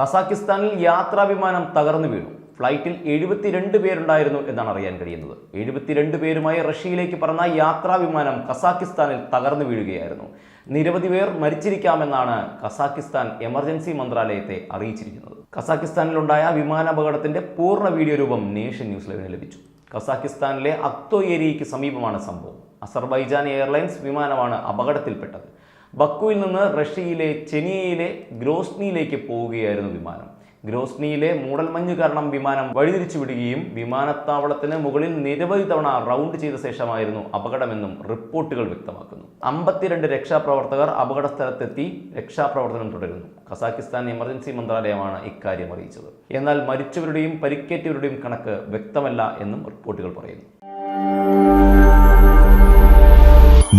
കസാക്കിസ്ഥാനിൽ യാത്രാ വിമാനം തകർന്നു വീണു. ഫ്ലൈറ്റിൽ എഴുപത്തിരണ്ട് പേരുണ്ടായിരുന്നു എന്നാണ് അറിയാൻ കഴിയുന്നത്. എഴുപത്തിരണ്ട് പേരുമായി റഷ്യയിലേക്ക് പറന്ന യാത്രാ വിമാനം ഖസാക്കിസ്ഥാനിൽ തകർന്നു വീഴുകയായിരുന്നു. നിരവധി പേർ മരിച്ചിരിക്കാമെന്നാണ് ഖസാക്കിസ്ഥാൻ എമർജൻസി മന്ത്രാലയത്തെ അറിയിച്ചിരിക്കുന്നത്. ഖസാക്കിസ്ഥാനിലുണ്ടായ വിമാനാപകടത്തിന്റെ പൂർണ വീഡിയോ രൂപം നേഷൻ ന്യൂസ് ലൈവിന് ലഭിച്ചു. ഖസാക്കിസ്ഥാനിലെ അക്തോ ഏരിയയ്ക്ക് സമീപമാണ് സംഭവം. അസർബൈജാൻ എയർലൈൻസ് വിമാനമാണ് അപകടത്തിൽപ്പെട്ടത്. ബക്കുവിൽ നിന്ന് റഷ്യയിലെ ചെനിയയിലെ ഗ്രോസ്നിയിലേക്ക് പോവുകയായിരുന്നു വിമാനം. ഗ്രോസ്നിയിലെ മൂടൽമഞ്ഞ് കാരണം വിമാനം വഴിതിരിച്ചു വിടുകയും വിമാനത്താവളത്തിന് മുകളിൽ നിരവധി തവണ റൗണ്ട് ചെയ്ത ശേഷമായിരുന്നു അപകടമെന്നും റിപ്പോർട്ടുകൾ വ്യക്തമാക്കുന്നു. അമ്പത്തിരണ്ട് രക്ഷാപ്രവർത്തകർ അപകട സ്ഥലത്തെത്തി രക്ഷാപ്രവർത്തനം തുടരുന്നു. കസാക്കിസ്ഥാൻ എമർജൻസി മന്ത്രാലയമാണ് ഇക്കാര്യം അറിയിച്ചത്. എന്നാൽ മരിച്ചവരുടെയും പരിക്കേറ്റവരുടെയും കണക്ക് വ്യക്തമല്ല എന്നും റിപ്പോർട്ടുകൾ പറയുന്നു.